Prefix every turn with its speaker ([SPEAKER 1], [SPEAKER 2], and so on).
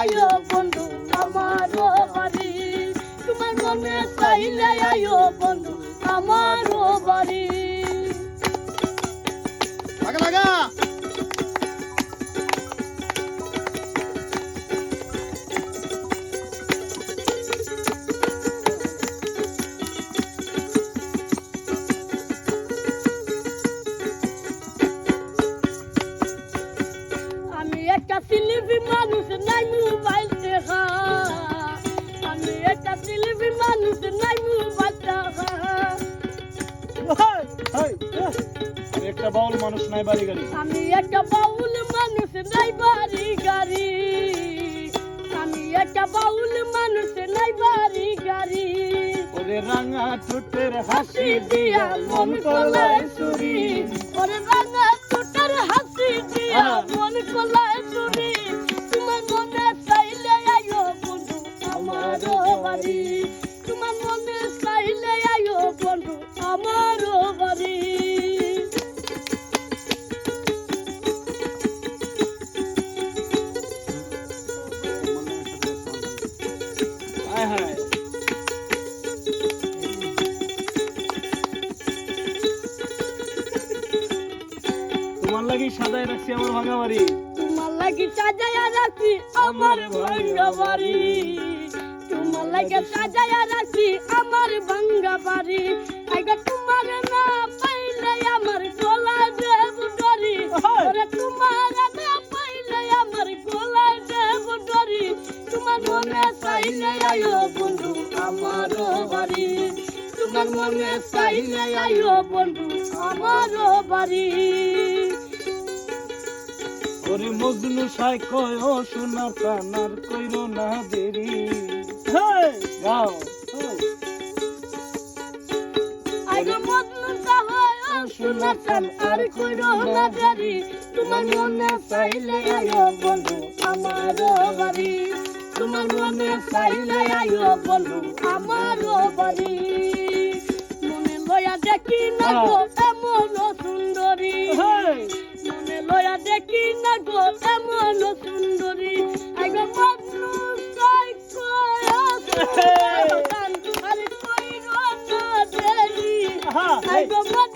[SPEAKER 1] আয়ো বন্ধু আমার বাড়ি। তোমার মনে চাইলে আয়ো বন্ধু আমার বাড়ি। একটা সিলিপি মানুষ নাই মোবাইল দেখা। আমি একটা সিলিপি মানুষ নাই মোবাইল দেখা।
[SPEAKER 2] আমি একটা বাউল মানুষ নাই বাড়ি গাড়ি।
[SPEAKER 1] আমি একটা বাউল মানুষ নাই বাড়ি গাড়ি। আমি একটা বাউল মানুষ নাই বাড়ি গাড়ি।
[SPEAKER 2] ওরে রাঙা ঠোঁটের হাসি
[SPEAKER 1] দিয়া মন কলায় চুরি
[SPEAKER 2] লাগি সাজায় রাখছি আমার ভাঙা বাড়ি
[SPEAKER 1] তোমার লাগি সাজায়া রাখি আমার ভাঙ্গা বাড়ি তোমার লাগে সাজায়া রাখি আমার ভাঙ্গা বাড়ি আগে তোমার না পাইলে আমার গলা দেব ডরি। ওরে তোমার না পাইলে আমার গলা দেব ডরি। তোমার মনে চাইলে আয়ো বন্ধু আমার বাড়ি। তোমার মনে চাইলে আয়ো বন্ধু আমার বাড়ি।
[SPEAKER 2] ওরে মজনু সাই কয় ও সোনার কানার কইরো না দেরি। গাও।
[SPEAKER 1] শোনা চান আর কইরো না দেরি। তোমার মনে চাইলে আয়ো বন্ধু আমার বাড়ি। তোমার মনে চাইলে আয়ো বন্ধু আমার কয়